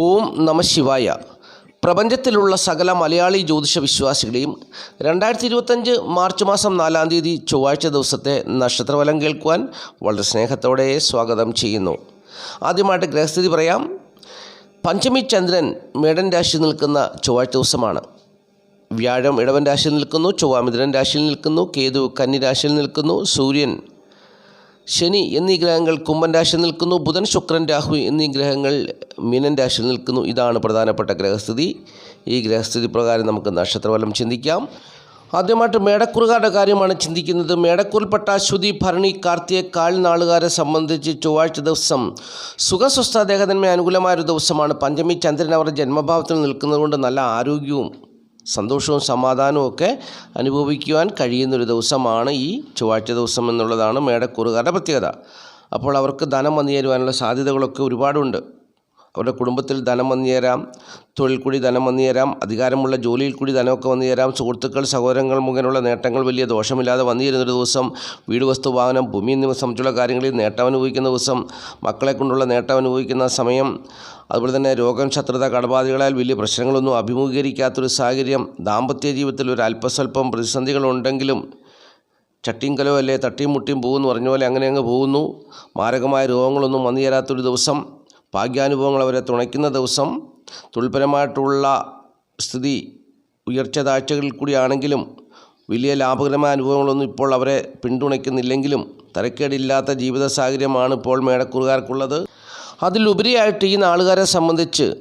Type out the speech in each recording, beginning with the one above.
ഓം നമ ശിവായ. പ്രപഞ്ചത്തിലുള്ള സകല മലയാളി ജ്യോതിഷ വിശ്വാസികളെയും രണ്ടായിരത്തി ഇരുപത്തഞ്ച് മാർച്ച് മാസം നാലാം തീയതി ചൊവ്വാഴ്ച ദിവസത്തെ നക്ഷത്രഫലം കേൾക്കുവാൻ വളരെ സ്നേഹത്തോടെ സ്വാഗതം ചെയ്യുന്നു. ആദ്യമായിട്ട് ഗ്രഹസ്ഥിതി പറയാം. പഞ്ചമി ചന്ദ്രൻ മേടൻ രാശി നിൽക്കുന്ന ചൊവ്വാഴ്ച ദിവസമാണ്. വ്യാഴം ഇടവൻ രാശിയിൽ നിൽക്കുന്നു ചൊവ്വ മിഥുനൻ രാശിയിൽ നിൽക്കുന്നു കേതു കന്നി രാശിയിൽ നിൽക്കുന്നു സൂര്യൻ ശനി എന്നീ ഗ്രഹങ്ങൾ കുംഭൻ രാശിയിൽ നിൽക്കുന്നു ബുധൻ ശുക്രൻ രാഹു എന്നീ ഗ്രഹങ്ങൾ മീനൻ രാശിയിൽ നിൽക്കുന്നു. ഇതാണ് പ്രധാനപ്പെട്ട ഗ്രഹസ്ഥിതി. ഈ ഗ്രഹസ്ഥിതി പ്രകാരം നമുക്ക് നക്ഷത്രഫലം ചിന്തിക്കാം. ആദ്യമായിട്ട് മേടക്കുറുകാരുടെ കാര്യമാണ് ചിന്തിക്കുന്നത്. മേടക്കൂറിൽപ്പെട്ട അശ്വതി ഭരണി കാർത്തിക കാൽ നാളുകാരെ സംബന്ധിച്ച് ചൊവ്വാഴ്ച ദിവസം സുഖസ്വസ്ഥ ദേഹതന്മ അനുകൂലമായൊരു ദിവസമാണ്. പഞ്ചമി ചന്ദ്രൻ അവരുടെ ജന്മഭാവത്തിൽ നിൽക്കുന്നതുകൊണ്ട് നല്ല ആരോഗ്യവും സന്തോഷവും സമാധാനവും ഒക്കെ അനുഭവിക്കുവാൻ കഴിയുന്നൊരു ദിവസമാണ് ഈ ചൊവ്വാഴ്ച ദിവസം എന്നുള്ളതാണ് മേടക്കൂറുകാരുടെ പ്രത്യേകത. അപ്പോൾ അവർക്ക് ധനം വന്നു ചേരുവാനുള്ള സാധ്യതകളൊക്കെ ഒരുപാടുണ്ട്. അവരുടെ കുടുംബത്തിൽ ധനം വന്നു ചേരാം തൊഴിൽ കൂടി ധനം വന്നു ചേരാം അധികാരമുള്ള ജോലിയിൽ കൂടി ധനമൊക്കെ വന്നു ചേരാം സുഹൃത്തുക്കൾ സഹോദരങ്ങൾ മുഖേനുള്ള നേട്ടങ്ങൾ വലിയ ദോഷമില്ലാതെ വന്നു ചേരുന്നൊരു ദിവസം വീട് വസ്തു വാഹനം ഭൂമി എന്നിവ സംബന്ധിച്ചുള്ള കാര്യങ്ങളിൽ നേട്ടം അനുഭവിക്കുന്ന ദിവസം മക്കളെ കൊണ്ടുള്ള നേട്ടം അനുഭവിക്കുന്ന സമയം അതുപോലെ തന്നെ രോഗം ശത്രുത കടബാധികളാൽ വലിയ പ്രശ്നങ്ങളൊന്നും അഭിമുഖീകരിക്കാത്തൊരു സാഹചര്യം ദാമ്പത്യ ജീവിതത്തിൽ ഒരു അല്പസ്വല്പം പ്രതിസന്ധികളുണ്ടെങ്കിലും ചട്ടിയും കലോ അല്ലേ തട്ടിയും മുട്ടിയും പോകുമെന്ന് പറഞ്ഞ പോലെ അങ്ങനെ അങ്ങ് പോകുന്നു. മാരകമായ രോഗങ്ങളൊന്നും വന്നു ചേരാത്തൊരു ദിവസം ഭാഗ്യാനുഭവങ്ങൾ അവരെ തുണയ്ക്കുന്ന ദിവസം തൊഴിൽപരമായിട്ടുള്ള സ്ഥിതി ഉയർച്ച താഴ്ചകളിൽ കൂടിയാണെങ്കിലും വലിയ ലാഭകരമായ അനുഭവങ്ങളൊന്നും ഇപ്പോൾ അവരെ പിന്തുണയ്ക്കുന്നില്ലെങ്കിലും തരക്കേടില്ലാത്ത ജീവിത സാഹചര്യമാണ് ഇപ്പോൾ മേടക്കുറുകാർക്കുള്ളത്. അതിലുപരിയായിട്ട് ഈ നാളുകാരെ സംബന്ധിച്ച്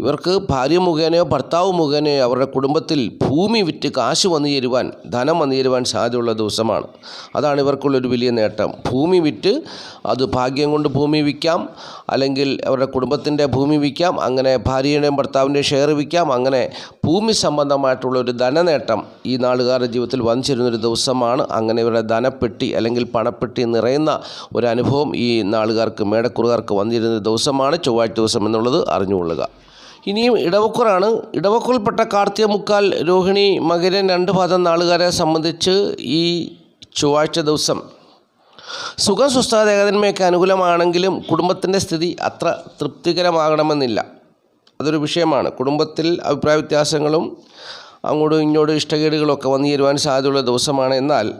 ഇവർക്ക് ഭാര്യ മുഖേനയോ ഭർത്താവ് മുഖേനയോ അവരുടെ കുടുംബത്തിൽ ഭൂമി വിറ്റ് കാശ് വന്നു ചേരുവാൻ ധനം വന്നു ചേരുവാൻ സാധ്യതയുള്ള ദിവസമാണ്. അതാണ് ഇവർക്കുള്ളൊരു വലിയ നേട്ടം. ഭൂമി വിറ്റ് അത് ഭാഗ്യം കൊണ്ട് ഭൂമി വിൽക്കാം. അല്ലെങ്കിൽ അവരുടെ കുടുംബത്തിന്റെ ഭൂമി വിൽക്കാം. അങ്ങനെ ഭാര്യയുടെയും ഭർത്താവിന്റെയും ഷെയർ വിൽക്കാം. അങ്ങനെ ഭൂമി സംബന്ധമായിട്ടുള്ള ഒരു ധനനേട്ടം ഈ നാളുകാരുടെ ജീവിതത്തിൽ വന്നിരുന്നൊരു ദിവസമാണ്. അങ്ങനെ ഇവരുടെ ധനപ്പെട്ടി അല്ലെങ്കിൽ പണപ്പെട്ടി നിറയുന്ന ഒരു അനുഭവം ഈ നാളുകാർക്ക് മേടക്കുറുകാർക്ക് വന്നിരുന്ന ദിവസമാണ്. ചൊവ്വാഴ്ച ദിവസം എന്നുള്ളത് അറിഞ്ഞുകൊള്ളുക. ഇനിയും ഇടവക്കുറാണ്. ഇടവക്കുറിൽപ്പെട്ട കാർത്തിക മുക്കാൽ രോഹിണി മകരൻ രണ്ട് ഭാഗം നാളുകാരെ സംബന്ധിച്ച് ഈ ചൊവ്വാഴ്ച ദിവസം സുഖം സ്വസ്ഥ ദേഹതന്മയൊക്കെ അനുകൂലമാണെങ്കിലും കുടുംബത്തിന്റെ സ്ഥിതി അത്ര തൃപ്തികരമാകണമെന്നില്ല. അതൊരു വിഷയമാണ്. കുടുംബത്തിൽ അഭിപ്രായ വ്യത്യാസങ്ങളും അങ്ങോട്ടും ഇങ്ങോട്ടും ഇഷ്ടകേടുകളൊക്കെ വന്നു ചേരുവാൻ സാധ്യതയുള്ള ദിവസമാണ്. എന്നാൽ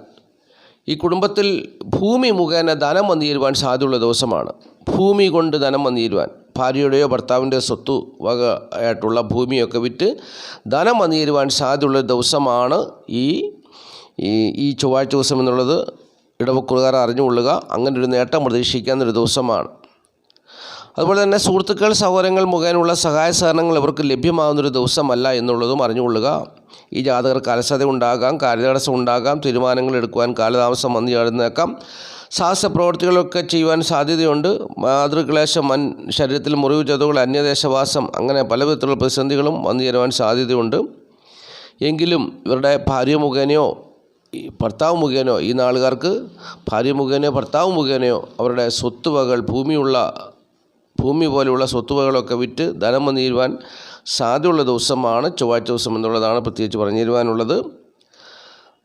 ഈ കുടുംബത്തിൽ ഭൂമി മുഖേന ധനം വന്നു ചേരുവാൻ സാധ്യതയുള്ള ദിവസമാണ്. ഭൂമി കൊണ്ട് ധനം വന്നു ചേരുവാൻ ഭാര്യയുടെയോ ഭർത്താവിന്റെ സ്വത്തു വക ആയിട്ടുള്ള ഭൂമിയൊക്കെ വിറ്റ് ധനം വന്നു ചേരുവാൻ സാധ്യതയുള്ള ദിവസമാണ് ഈ ഈ ചൊവ്വാഴ്ച ദിവസം എന്നുള്ളത്. ഇടവക്കുറുകാർ അറിഞ്ഞുകൊള്ളുക. അങ്ങനെ ഒരു നേട്ടം പ്രതീക്ഷിക്കാവുന്നൊരു ദിവസമാണ്. അതുപോലെ തന്നെ സുഹൃത്തുക്കൾ സഹോദരങ്ങൾ മുഖേനയുള്ള സഹായ സഹകരണങ്ങൾ ഇവർക്ക് ലഭ്യമാകുന്നൊരു ദിവസമല്ല എന്നുള്ളതും അറിഞ്ഞുകൊള്ളുക. ഈ ജാതകർക്ക് അലസത ഉണ്ടാകാം കാര്യതടസ്സം ഉണ്ടാകാം തീരുമാനങ്ങൾ എടുക്കുവാൻ കാലതാമസം വന്നു ചേർന്നേക്കാം സാഹസ പ്രവർത്തികളൊക്കെ ചെയ്യുവാൻ സാധ്യതയുണ്ട്. മാതൃക്ലേശം മൻ ശരീരത്തിൽ മുറിവ് ചതവുകൾ അന്യദേശവാസം അങ്ങനെ പല വിധത്തിലുള്ള പ്രതിസന്ധികളും വന്നു ചേരുവാൻ സാധ്യതയുണ്ട്. എങ്കിലും ഇവരുടെ ഭാര്യ മുഖേനയോ ഭർത്താവ് മുഖേനയോ ഈ നാളുകാർക്ക് ഭാര്യ മുഖേനയോ ഭർത്താവ് മുഖേനയോ അവരുടെ സ്വത്തുവകൾ ഭൂമിയുള്ള ഭൂമി പോലെയുള്ള സ്വത്തുവകളൊക്കെ വിറ്റ് ധനം വന്നു തീരുവാൻ സാധ്യതയുള്ള ദിവസമാണ് ചൊവ്വാഴ്ച ദിവസം എന്നുള്ളതാണ് പ്രത്യേകിച്ച് പറഞ്ഞു തരുവാനുള്ളത്.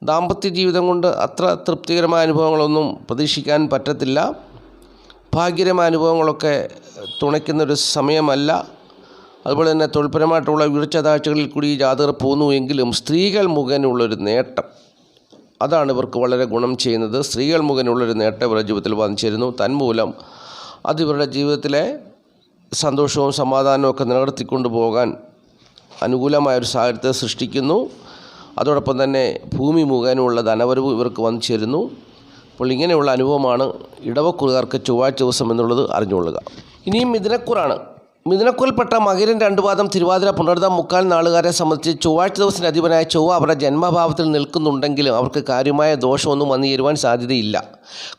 ദാമ്പത്യ ജീവിതം കൊണ്ട് അത്ര തൃപ്തികരമായ അനുഭവങ്ങളൊന്നും പ്രതീക്ഷിക്കാൻ പറ്റത്തില്ല. ഭാഗ്യകരമായ അനുഭവങ്ങളൊക്കെ തുണയ്ക്കുന്നൊരു സമയമല്ല. അതുപോലെ തന്നെ തൊഴിൽപരമായിട്ടുള്ള വീഴ്ച താഴ്ചകളിൽ കൂടി ജാതകർ പോകുന്നു എങ്കിലും സ്ത്രീകൾ മുഖേനയുള്ളൊരു നേട്ടം. അതാണ് ഇവർക്ക് വളരെ ഗുണം ചെയ്യുന്നത്. സ്ത്രീകൾ മുഖേനയുള്ളൊരു നേട്ടം ഇവരുടെ ജീവിതത്തിൽ വന്നിച്ചിരുന്നു. ചേരുന്നു തന്മൂലം അത് ഇവരുടെ ജീവിതത്തിലെ സന്തോഷവും സമാധാനവും ഒക്കെ നിലനിർത്തിക്കൊണ്ടു പോകാൻ അനുകൂലമായ ഒരു സാഹചര്യത്തെ സൃഷ്ടിക്കുന്നു. അതോടൊപ്പം തന്നെ ഭൂമി മുഖേനയുള്ള ധനവരവ് ഇവർക്ക് വന്നു ചേരുന്നു അപ്പോൾ ഇങ്ങനെയുള്ള അനുഭവമാണ് ഇടവക്കുറുകാർക്ക് ചൊവ്വാഴ്ച ദിവസം എന്നുള്ളത് അറിഞ്ഞുകൊള്ളുക. ഇനിയും മിഥുനക്കുറാണ്. മിഥുനക്കുറിൽപ്പെട്ട മകരൻ രണ്ടുപാദം തിരുവാതിര പുണർദം മുക്കാൽ നാളുകാരെ സംബന്ധിച്ച് ചൊവ്വാഴ്ച ദിവസത്തിന് അധിപനായ ചൊവ്വ അവരുടെ ജന്മഭാവത്തിൽ നിൽക്കുന്നുണ്ടെങ്കിലും അവർക്ക് കാര്യമായ ദോഷമൊന്നും വന്നു ചേരുവാൻ സാധ്യതയില്ല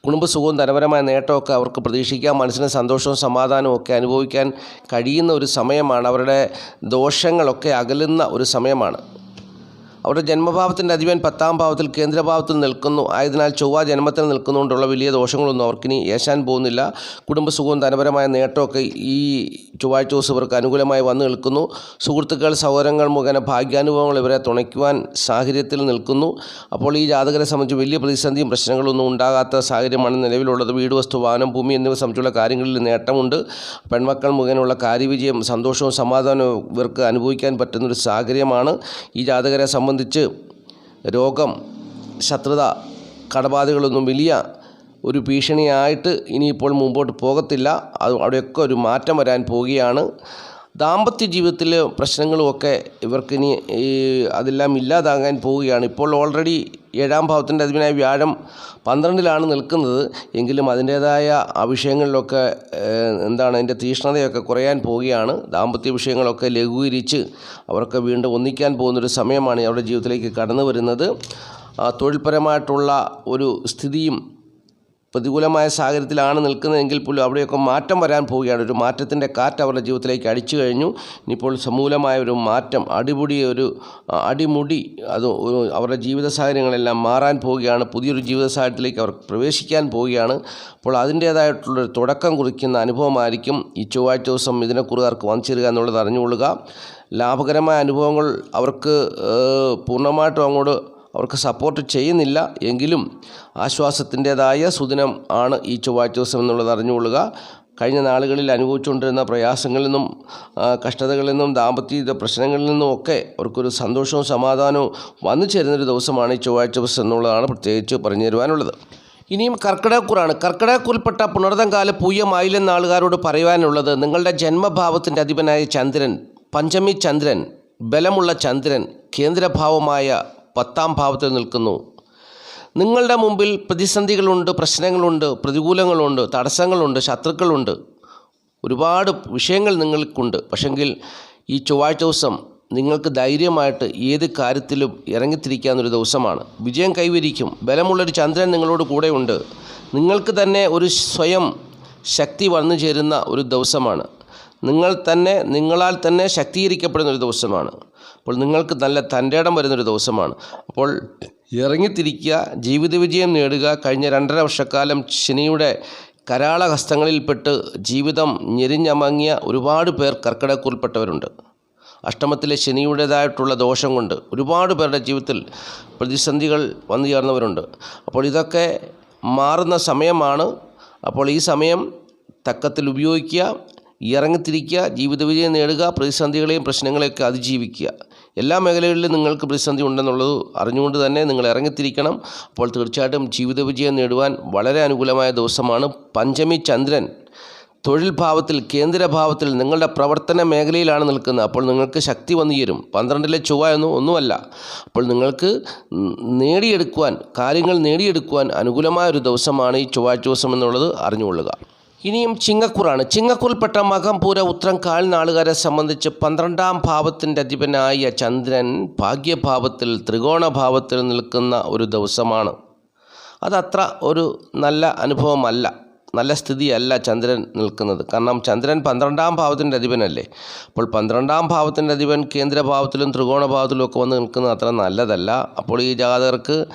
കുടുംബസുഖവും ധനപരമായ നേട്ടമൊക്കെ അവർക്ക് പ്രതീക്ഷിക്കാം. മനസ്സിന് സന്തോഷവും സമാധാനവും ഒക്കെ അനുഭവിക്കാൻ കഴിയുന്ന ഒരു സമയമാണ്. അവരുടെ ദോഷങ്ങളൊക്കെ അകലുന്ന ഒരു സമയമാണ്. അവരുടെ ജന്മഭാവത്തിന്റെ അധിപൻ പത്താം ഭാവത്തിൽ കേന്ദ്രഭാവത്തിൽ നിൽക്കുന്നു. ആയതിനാൽ ചൊവ്വ ജന്മത്തിൽ നിൽക്കുന്നതുകൊണ്ടുള്ള വലിയ ദോഷങ്ങളൊന്നും അവർക്കിനി ഏശാൻ പോകുന്നില്ല. കുടുംബസുഖവും ധനപരമായ നേട്ടമൊക്കെ ഈ ചൊവ്വാഴ്ച ദിവസം ഇവർക്ക് അനുകൂലമായി വന്നു നിൽക്കുന്നു. സുഹൃത്തുക്കൾ സഹോദരങ്ങൾ മുഖേന ഭാഗ്യാനുഭവങ്ങൾ ഇവരെ തുണയ്ക്കുവാൻ സാഹചര്യത്തിൽ നിൽക്കുന്നു. അപ്പോൾ ഈ ജാതകരെ സംബന്ധിച്ച് വലിയ പ്രതിസന്ധിയും പ്രശ്നങ്ങളൊന്നും ഉണ്ടാകാത്ത സാഹചര്യമാണ് നിലവിലുള്ളത്. വീട് വസ്തു വാഹനം ഭൂമി എന്നിവ സംബന്ധിച്ചുള്ള കാര്യങ്ങളിൽ നേട്ടമുണ്ട്. പെൺമക്കൾ മുഖേനയുള്ള കാര്യവിജയം സന്തോഷവും സമാധാനവും ഇവർക്ക് അനുഭവിക്കാൻ പറ്റുന്നൊരു സാഹചര്യമാണ്. ഈ ജാതകരെ സംബന്ധിച്ച് രോഗം ശത്രുത കടബാധകളൊന്നും വലിയ ഒരു ഭീഷണിയായിട്ട് ഇനിയിപ്പോൾ മുമ്പോട്ട് പോകത്തില്ല. അത് അവിടെയൊക്കെ ഒരു മാറ്റം വരാൻ പോവുകയാണ്. ദാമ്പത്യ ജീവിതത്തിലെ പ്രശ്നങ്ങളുമൊക്കെ ഇവർക്കിനി അതെല്ലാം ഇല്ലാതാകാൻ പോവുകയാണ്. ഇപ്പോൾ ഓൾറെഡി ഏഴാം ഭാവത്തിന്റെ അധിപനായ വ്യാഴം പന്ത്രണ്ടിലാണ് നിൽക്കുന്നത്. എങ്കിലും അതിന്റേതായ വിഷയങ്ങളിലൊക്കെ എന്താണ് അതിന്റെ തീഷ്ണതയൊക്കെ കുറയാൻ പോവുകയാണ്. ദാമ്പത്യ വിഷയങ്ങളൊക്കെ ലഘൂകരിച്ച് അവർക്ക് വീണ്ടും ഒന്നിക്കാൻ പോകുന്നൊരു സമയമാണ് അവരുടെ ജീവിതത്തിലേക്ക് കടന്നു വരുന്നത് തൊഴിൽപരമായിട്ടുള്ള ഒരു സ്ഥിതിയും പ്രതികൂലമായ സാഹചര്യത്തിലാണ് നിൽക്കുന്നതെങ്കിൽ പോലും അവിടെയൊക്കെ മാറ്റം വരാൻ പോവുകയാണ്. ഒരു മാറ്റത്തിന്റെ കാറ്റ് അവരുടെ ജീവിതത്തിലേക്ക് അടിച്ചു കഴിഞ്ഞു. ഇനിയിപ്പോൾ സമൂലമായ ഒരു മാറ്റം അടിപൊടി ഒരു അടിമുടി അത് അവരുടെ ജീവിത സാഹചര്യങ്ങളെല്ലാം മാറാൻ പോവുകയാണ്. പുതിയൊരു ജീവിത സാഹചര്യത്തിലേക്ക് അവർ പ്രവേശിക്കാൻ പോവുകയാണ്. അപ്പോൾ അതിന്റേതായിട്ടുള്ളൊരു തുടക്കം കുറിക്കുന്ന അനുഭവമായിരിക്കും ഈ ചൊവ്വാഴ്ച ദിവസം ഇതിനെക്കുറിച്ച് വന്നു ചേരുക എന്നുള്ളത് അറിഞ്ഞുകൊള്ളുക. ലാഭകരമായ അനുഭവങ്ങൾ അവർക്ക് പൂർണമായിട്ടും അങ്ങോട്ട് അവർക്ക് സപ്പോർട്ട് ചെയ്യുന്നില്ല എങ്കിലും ആശ്വാസത്തിന്റേതായ സുദിനം ആണ് ഈ ചൊവ്വാഴ്ച ദിവസം എന്നുള്ളത് അറിഞ്ഞുകൊള്ളുക. കഴിഞ്ഞ നാളുകളിൽ അനുഭവിച്ചുകൊണ്ടിരുന്ന പ്രയാസങ്ങളിൽ നിന്നും കഷ്ടതകളിൽ നിന്നും ദാമ്പത്യ പ്രശ്നങ്ങളിൽ നിന്നും ഒക്കെ അവർക്കൊരു സന്തോഷവും സമാധാനവും വന്നു ചേരുന്നൊരു ദിവസമാണ് ഈ ചൊവ്വാഴ്ച ദിവസം എന്നുള്ളതാണ് പ്രത്യേകിച്ച് പറഞ്ഞു തരുവാനുള്ളത്. ഇനിയും കർക്കിടകക്കുറാണ്. കർക്കിടകക്കുറിൽപ്പെട്ട പുണർതങ്കാല പൂയമായില്ലെന്ന ആളുകാരോട് പറയുവാനുള്ളത് നിങ്ങളുടെ ജന്മഭാവത്തിന്റെ അധിപനായ ചന്ദ്രൻ പഞ്ചമി ചന്ദ്രൻ ബലമുള്ള ചന്ദ്രൻ കേന്ദ്രഭാവമായ പത്താം ഭാവത്തിൽ നിൽക്കുന്നു. നിങ്ങളുടെ മുമ്പിൽ പ്രതിസന്ധികളുണ്ട് പ്രശ്നങ്ങളുണ്ട് പ്രതികൂലങ്ങളുണ്ട് തടസ്സങ്ങളുണ്ട് ശത്രുക്കളുണ്ട്. ഒരുപാട് വിഷയങ്ങൾ നിങ്ങൾക്കുണ്ട്. പക്ഷെങ്കിൽ ഈ ചൊവ്വാഴ്ച ദിവസം നിങ്ങൾക്ക് ധൈര്യമായിട്ട് ഏത് കാര്യത്തിലും ഇറങ്ങിത്തിരിക്കാവുന്നൊരു ദിവസമാണ്. വിജയം കൈവരിക്കും. ബലമുള്ളൊരു ചന്ദ്രൻ നിങ്ങളോട് കൂടെയുണ്ട് നിങ്ങൾക്ക് തന്നെ ഒരു സ്വയം ശക്തി വന്നു ചേരുന്ന ഒരു ദിവസമാണ്. നിങ്ങൾ തന്നെ നിങ്ങളാൽ തന്നെ ശക്തീകരിക്കപ്പെടുന്ന ഒരു ദിവസമാണ്. അപ്പോൾ നിങ്ങൾക്ക് നല്ല തന്റെ ഇടം വരുന്നൊരു ദിവസമാണ്. അപ്പോൾ ഇറങ്ങിത്തിരിക്കുക ജീവിത വിജയം നേടുക കഴിഞ്ഞ രണ്ടര വർഷക്കാലം ശനിയുടെ കരാള ഹസ്തങ്ങളിൽപ്പെട്ട് ജീവിതം ഞെരിഞ്ഞമങ്ങിയ ഒരുപാട് പേർ കർക്കിടകക്കുറിൽപ്പെട്ടവരുണ്ട്. അഷ്ടമത്തിലെ ശനിയുടേതായിട്ടുള്ള ദോഷം കൊണ്ട് ഒരുപാട് പേരുടെ ജീവിതത്തിൽ പ്രതിസന്ധികൾ വന്നു ചേർന്നവരുണ്ട്. അപ്പോൾ ഇതൊക്കെ മാറുന്ന സമയമാണ്. അപ്പോൾ ഈ സമയം തക്കത്തിൽ ഉപയോഗിക്കുക. ഇറങ്ങിത്തിരിക്കുക ജീവിത വിജയം നേടുക പ്രതിസന്ധികളെയും പ്രശ്നങ്ങളെയൊക്കെ അതിജീവിക്കുക. എല്ലാ മേഖലകളിലും നിങ്ങൾക്ക് പ്രതിസന്ധി ഉണ്ടെന്നുള്ളത് അറിഞ്ഞുകൊണ്ട് തന്നെ നിങ്ങൾ ഇറങ്ങിത്തിരിക്കണം. അപ്പോൾ തീർച്ചയായിട്ടും ജീവിത വിജയം നേടുവാൻ വളരെ അനുകൂലമായ ദിവസമാണ്. പഞ്ചമി ചന്ദ്രൻ തൊഴിൽ ഭാവത്തിൽ കേന്ദ്രഭാവത്തിൽ നിങ്ങളുടെ പ്രവർത്തന മേഖലയിലാണ് നിൽക്കുന്നത്. അപ്പോൾ നിങ്ങൾക്ക് ശക്തി വന്നു ചേരും. പന്ത്രണ്ടിലെ ചൊവ്വ ഒന്നും ഒന്നുമല്ല. അപ്പോൾ നിങ്ങൾക്ക് നേടിയെടുക്കുവാൻ കാര്യങ്ങൾ നേടിയെടുക്കുവാൻ അനുകൂലമായ ഒരു ദിവസമാണ് ഈ ചൊവ്വാഴ്ച ദിവസം എന്നുള്ളത് അറിഞ്ഞുകൊള്ളുക. ഇനിയും ചിങ്ങക്കുറാണ്. ചിങ്ങക്കുറിൽപ്പെട്ട മകം പൂര ഉത്രം കാൽ നാളുകാരെ സംബന്ധിച്ച് പന്ത്രണ്ടാം ഭാവത്തിന്റെ അധിപനായ ചന്ദ്രൻ ഭാഗ്യഭാവത്തിൽ ത്രികോണഭാവത്തിൽ നിൽക്കുന്ന ഒരു ദിവസമാണ്. അതത്ര ഒരു നല്ല അനുഭവമല്ല നല്ല സ്ഥിതിയല്ല ചന്ദ്രൻ നിൽക്കുന്നത്. കാരണം ചന്ദ്രൻ പന്ത്രണ്ടാം ഭാവത്തിന്റെ അധിപനല്ലേ. അപ്പോൾ പന്ത്രണ്ടാം ഭാവത്തിന്റെ അധിപൻ കേന്ദ്രഭാവത്തിലും ത്രികോണഭാവത്തിലും ഒക്കെ വന്ന് നിൽക്കുന്നത് അത്ര നല്ലതല്ല. അപ്പോൾ ഈ ജാതകർക്ക്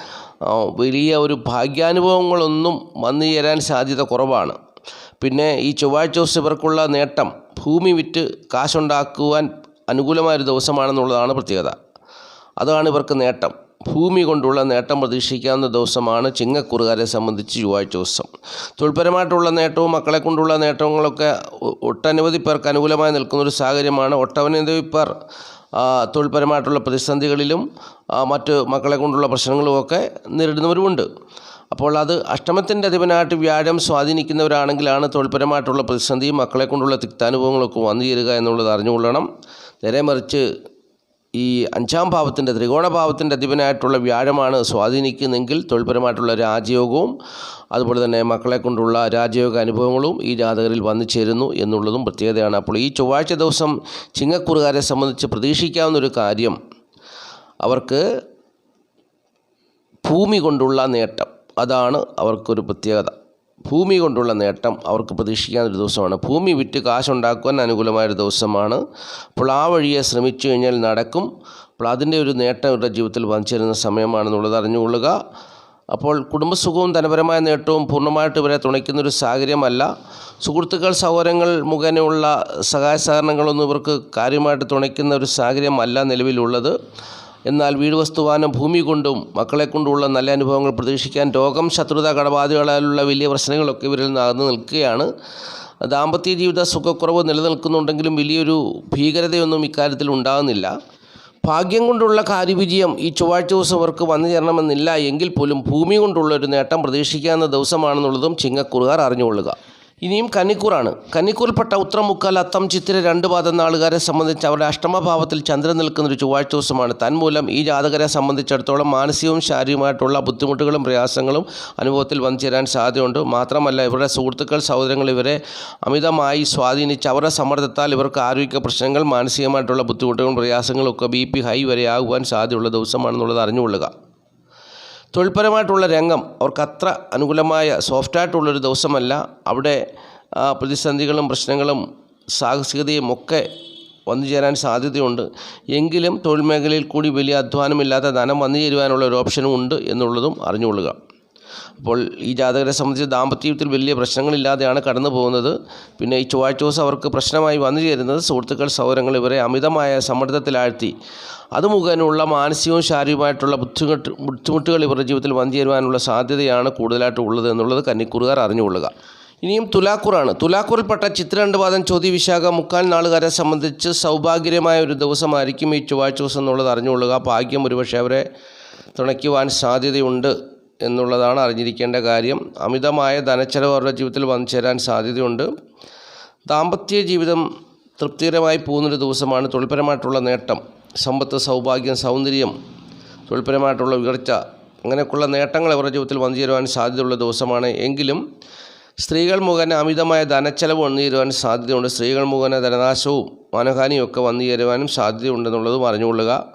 വലിയ ഒരു ഭാഗ്യാനുഭവങ്ങളൊന്നും വന്നു ചേരാൻ സാധ്യത കുറവാണ്. പിന്നെ ഈ ചൊവ്വാഴ്ച ദിവസം ഇവർക്കുള്ള നേട്ടം ഭൂമി വിറ്റ് കാശുണ്ടാക്കുവാൻ അനുകൂലമായൊരു ദിവസമാണെന്നുള്ളതാണ് പ്രത്യേകത. അതാണ് ഇവർക്ക് നേട്ടം. ഭൂമി കൊണ്ടുള്ള നേട്ടം പ്രതീക്ഷിക്കാവുന്ന ദിവസമാണ് ചിങ്ങക്കുറുകാരെ സംബന്ധിച്ച് ചൊവ്വാഴ്ച ദിവസം. തൊഴിൽപരമായിട്ടുള്ള നേട്ടവും മക്കളെ കൊണ്ടുള്ള നേട്ടങ്ങളൊക്കെ ഒട്ടനവധി പേർക്ക് അനുകൂലമായി നിൽക്കുന്ന ഒരു സാഹചര്യമാണ് ഒട്ടനവധി പേർ തൊഴിൽപരമായിട്ടുള്ള പ്രതിസന്ധികളിലും മറ്റ് മക്കളെ കൊണ്ടുള്ള പ്രശ്നങ്ങളുമൊക്കെ നേരിടുന്നവരുമുണ്ട്. അപ്പോൾ അത് അഷ്ടമത്തിന്റെ അധിപനായിട്ട് വ്യാഴം സ്വാധീനിക്കുന്നവരാണെങ്കിലാണ് തൊഴിൽപരമായിട്ടുള്ള പ്രതിസന്ധിയും മക്കളെ കൊണ്ടുള്ള തിക്താനുഭവങ്ങളൊക്കെ വന്നു ചേരുക എന്നുള്ളത് അറിഞ്ഞുകൊള്ളണം. നേരെ മറിച്ച് ഈ അഞ്ചാം ഭാവത്തിന്റെ ത്രികോണഭാവത്തിന്റെ അധിപനായിട്ടുള്ള വ്യാഴമാണ് സ്വാധീനിക്കുന്നതെങ്കിൽ തൊഴിൽപരമായിട്ടുള്ള രാജയോഗവും അതുപോലെ തന്നെ മക്കളെ കൊണ്ടുള്ള രാജയോഗ അനുഭവങ്ങളും ഈ ജാതകരിൽ വന്നു ചേരുന്നു എന്നുള്ളതും പ്രത്യേകതയാണ്. അപ്പോൾ ഈ ചൊവ്വാഴ്ച ദിവസം ചിങ്ങക്കുറുകാരെ സംബന്ധിച്ച് പ്രതീക്ഷിക്കാവുന്ന ഒരു കാര്യം അവർക്ക് ഭൂമി കൊണ്ടുള്ള നേട്ടം. അതാണ് അവർക്കൊരു പ്രത്യേകത. ഭൂമി കൊണ്ടുള്ള നേട്ടം അവർക്ക് പ്രതീക്ഷിക്കാവുന്ന ദിവസമാണ്. ഭൂമി വിറ്റ് കാശുണ്ടാക്കുവാൻ അനുകൂലമായൊരു ദിവസമാണ്. അപ്പോൾ ആ വഴിയെ ശ്രമിച്ചു കഴിഞ്ഞാൽ നടക്കും. അപ്പോൾ അതിന്റെ ഒരു നേട്ടം ഇവരുടെ ജീവിതത്തിൽ വന്നു ചേരുന്ന സമയമാണെന്നുള്ളത് അറിഞ്ഞുകൊള്ളുക. അപ്പോൾ കുടുംബസുഖവും ധനപരമായ നേട്ടവും പൂർണമായിട്ട് ഇവരെ തുണയ്ക്കുന്നൊരു സാഹചര്യമല്ല. സുഹൃത്തുക്കൾ സഹോദരങ്ങൾ മുഖേനയുള്ള സഹായ സഹകരണങ്ങളൊന്നും ഇവർക്ക് കാര്യമായിട്ട് തുണയ്ക്കുന്ന ഒരു സാഹചര്യമല്ല നിലവിലുള്ളത്. എന്നാൽ വീട് വസ്തുവാനും ഭൂമി കൊണ്ടും മക്കളെ കൊണ്ടുള്ള നല്ല അനുഭവങ്ങൾ പ്രതീക്ഷിക്കാൻ രോഗം ശത്രുത കടബാധകളാലുള്ള വലിയ പ്രശ്നങ്ങളൊക്കെ ഇവരിൽ നിന്ന് നിൽക്കുകയാണ്. ദാമ്പത്യ ജീവിത സുഖക്കുറവ് നിലനിൽക്കുന്നുണ്ടെങ്കിലും വലിയൊരു ഭീകരതയൊന്നും ഇക്കാര്യത്തിൽ ഉണ്ടാകുന്നില്ല. ഭാഗ്യം കൊണ്ടുള്ള കാര്യവിജയം ഈ ചൊവ്വാഴ്ച ദിവസം അവർക്ക് വന്നു ചേരണമെന്നില്ല എങ്കിൽ പോലും ഭൂമി കൊണ്ടുള്ള ഒരു നേട്ടം പ്രതീക്ഷിക്കാവുന്ന ദിവസമാണെന്നുള്ളതും ചിങ്ങക്കുറുകാർ അറിഞ്ഞുകൊള്ളുക. ഇനിയും കന്നിക്കൂറാണ്. കന്നിക്കൂറിൽപ്പെട്ട ഉത്രമുക്കാൽ അത്തം ചിത്തിര രണ്ട് പാദം നാളുകാരെ സംബന്ധിച്ച് അവരുടെ അഷ്ടമഭാവത്തിൽ ചന്ദ്രൻ നിൽക്കുന്ന ഒരു ചൊവ്വാഴ്ച ദിവസമാണ്. തന്മൂലം ഈ ജാതകരെ സംബന്ധിച്ചിടത്തോളം മാനസികവും ശാരീരികമായിട്ടുള്ള ബുദ്ധിമുട്ടുകളും പ്രയാസങ്ങളും അനുഭവത്തിൽ വന്നു ചേരാൻ സാധ്യതയുണ്ട്. മാത്രമല്ല ഇവരുടെ സുഹൃത്തുക്കൾ സഹോദരങ്ങൾ ഇവരെ അമിതമായി സ്വാധീനിച്ച് അവരുടെ സമ്മർദ്ദത്താൽ ഇവർക്ക് ആരോഗ്യ പ്രശ്നങ്ങൾ മാനസികമായിട്ടുള്ള ബുദ്ധിമുട്ടുകളും പ്രയാസങ്ങളും ഒക്കെ ബി പി ഹൈ വരെ ആകുവാൻ സാധ്യതയുള്ള ദിവസമാണെന്നുള്ളത് അറിഞ്ഞുകൊള്ളുക. തൊഴിൽപരമായിട്ടുള്ള രംഗം അവർക്ക് അത്ര അനുകൂലമായ സോഫ്റ്റായിട്ടുള്ളൊരു ദിവസമല്ല. അവിടെ പ്രതിസന്ധികളും പ്രശ്നങ്ങളും സാഹസികതയും ഒക്കെ വന്നു ചേരാൻ സാധ്യതയുണ്ട്. എങ്കിലും തൊഴിൽ മേഖലയിൽ കൂടി വലിയ അധ്വാനമില്ലാത്ത ധനം വന്നു ചേരുവാനുള്ള ഒരു ഓപ്ഷനും ഉണ്ട് എന്നുള്ളതും അറിഞ്ഞുകൊള്ളുക. അപ്പോൾ ഈ ജാതകരെ സംബന്ധിച്ച് ദാമ്പത്യത്തിൽ വലിയ പ്രശ്നങ്ങളില്ലാതെയാണ് കടന്നു പോകുന്നത്. പിന്നെ ഈ ചൊവ്വാഴ്ച ദിവസം അവർക്ക് പ്രശ്നമായി വന്നു ചേരുന്നത് സുഹൃത്തുക്കൾ സൗരങ്ങൾ ഇവരെ അമിതമായ സമ്മർദ്ദത്തിലാഴ്ത്തി. അത് മുഖേനയുള്ള മാനസികവും ശാരീരികമായിട്ടുള്ള ബുദ്ധിമുട്ട് ബുദ്ധിമുട്ടുകൾ ഇവരുടെ ജീവിതത്തിൽ വന്നു ചേരുവാനുള്ള സാധ്യതയാണ് കൂടുതലായിട്ട് ഉള്ളത് എന്നുള്ളത് കന്നിക്കൂറുകാർ അറിഞ്ഞുകൊള്ളുക. ഇനിയും തുലാക്കൂറാണ്. തുലാക്കൂറിൽപ്പെട്ട ചിത്രണ്ടുപാദം രണ്ട് പാദം ചോദ്യ വിശാഖ മുക്കാൽ നാളുകാരെ സംബന്ധിച്ച് സൗഭാഗ്യമായ ഒരു ദിവസമായിരിക്കും ഈ ചൊവ്വാഴ്ച ദിവസം എന്നുള്ളത് അറിഞ്ഞുകൊള്ളുക. ഭാഗ്യം ഒരുപക്ഷെ അവരെ തുണയ്ക്കുവാൻ സാധ്യതയുണ്ട്. എന്നുള്ളതാണ് അറിഞ്ഞിരിക്കേണ്ട കാര്യം. അമിതമായ ധനച്ചെലവ് അവരുടെ ജീവിതത്തിൽ വന്നു ചേരാൻ സാധ്യതയുണ്ട്. ദാമ്പത്യ ജീവിതം തൃപ്തികരമായി പോകുന്നൊരു ദിവസമാണ് തൊഴിൽപരമായിട്ടുള്ള നേട്ടം. സമ്പത്ത് സൗഭാഗ്യം സൗന്ദര്യം തൊഴിൽപരമായിട്ടുള്ള ഉയർച്ച അങ്ങനെയൊക്കെയുള്ള നേട്ടങ്ങൾ അവരുടെ ജീവിതത്തിൽ വന്നു ചേരുവാൻ സാധ്യതയുള്ള ദിവസമാണ്. എങ്കിലും സ്ത്രീകൾ മുഖേന അമിതമായ ധനച്ചെലവ് വന്നു ചേരുവാൻ സാധ്യതയുണ്ട്. സ്ത്രീകൾ മുഖേന ധനനാശവും മാനഹാനിയും ഒക്കെ വന്നു ചേരുവാനും സാധ്യതയുണ്ടെന്നുള്ളതും അറിഞ്ഞുകൊള്ളുക.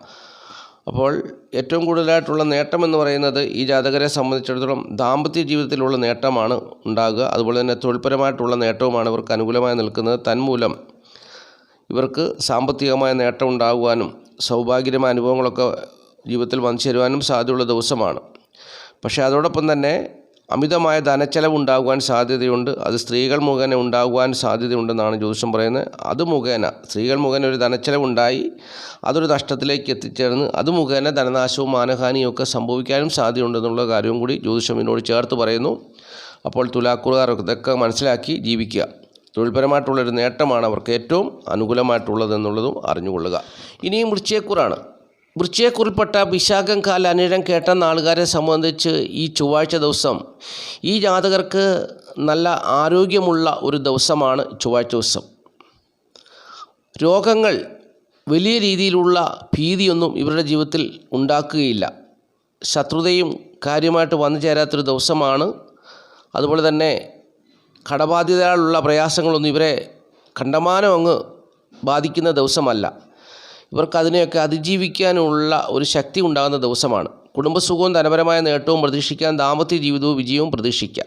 അപ്പോൾ ഏറ്റവും കൂടുതലായിട്ടുള്ള നേട്ടം എന്ന് പറയുന്നത് ഈ ജാതകരെ സംബന്ധിച്ചിടത്തോളം ദാമ്പത്യ ജീവിതത്തിലുള്ള നേട്ടമാണ് ഉണ്ടാകുക. അതുപോലെ തന്നെ തൊഴിൽപരമായിട്ടുള്ള നേട്ടവുമാണ് ഇവർക്ക് അനുകൂലമായി നിൽക്കുന്നത്. തന്മൂലം ഇവർക്ക് സാമ്പത്തികമായ നേട്ടം ഉണ്ടാകുവാനും സൗഭാഗ്യമായ അനുഭവങ്ങളൊക്കെ ജീവിതത്തിൽ വന്നു ചേരുവാനും സാധ്യതയുള്ള ദിവസമാണ്. പക്ഷേ അതോടൊപ്പം തന്നെ അമിതമായ ധനച്ചെലവ് ഉണ്ടാകുവാൻ സാധ്യതയുണ്ട്. അത് സ്ത്രീകൾ മുഖേന ഉണ്ടാകുവാൻ സാധ്യതയുണ്ടെന്നാണ് ജ്യോതിഷം പറയുന്നത്. അത് മുഖേന സ്ത്രീകൾ മുഖേന ഒരു ധനച്ചെലവുണ്ടായി. അതൊരു നഷ്ടത്തിലേക്ക് എത്തിച്ചേർന്ന് അത് മുഖേന ധനനാശവും മാനഹാനിയും ഒക്കെ സംഭവിക്കാനും സാധ്യതയുണ്ടെന്നുള്ള കാര്യവും കൂടി ജ്യോതിഷം എന്നോട് ചേർത്ത് പറയുന്നു. അപ്പോൾ തുലാക്കുകാർ ഇതൊക്കെ മനസ്സിലാക്കി ജീവിക്കുക. തൊഴിൽപരമായിട്ടുള്ളൊരു നേട്ടമാണ് അവർക്ക് ഏറ്റവും അനുകൂലമായിട്ടുള്ളതെന്നുള്ളതും അറിഞ്ഞുകൊള്ളുക. ഇനിയും വൃശ്ചയക്കൂറാണ് വൃശ്ചയക്കുറിൽപ്പെട്ട വിശാഖം കാല അനിഴം കേട്ട നാളുകാരെ സംബന്ധിച്ച് ഈ ചൊവ്വാഴ്ച ദിവസം ഈ ജാതകർക്ക് നല്ല ആരോഗ്യമുള്ള ഒരു ദിവസമാണ് ചൊവ്വാഴ്ച ദിവസം. രോഗങ്ങൾ വലിയ രീതിയിലുള്ള ഭീതിയൊന്നും ഇവരുടെ ജീവിതത്തിൽ ഉണ്ടാക്കുകയില്ല. ശത്രുതയും കാര്യമായിട്ട് വന്നു ചേരാത്തൊരു ദിവസമാണ്. അതുപോലെ തന്നെ കടബാധ്യതകളുള്ള പ്രയാസങ്ങളൊന്നും ഇവരെ കണ്ടമാനം അങ്ങ് ബാധിക്കുന്ന ദിവസമല്ല. ഇവർക്ക് അതിനെയൊക്കെ അതിജീവിക്കാനുള്ള ഒരു ശക്തി ഉണ്ടാകുന്ന ദിവസമാണ്. കുടുംബസുഖവും ധനപരമായ നേട്ടവും പ്രതീക്ഷിക്കാൻ ദാമ്പത്യ ജീവിതവും വിജയവും പ്രതീക്ഷിക്കാം.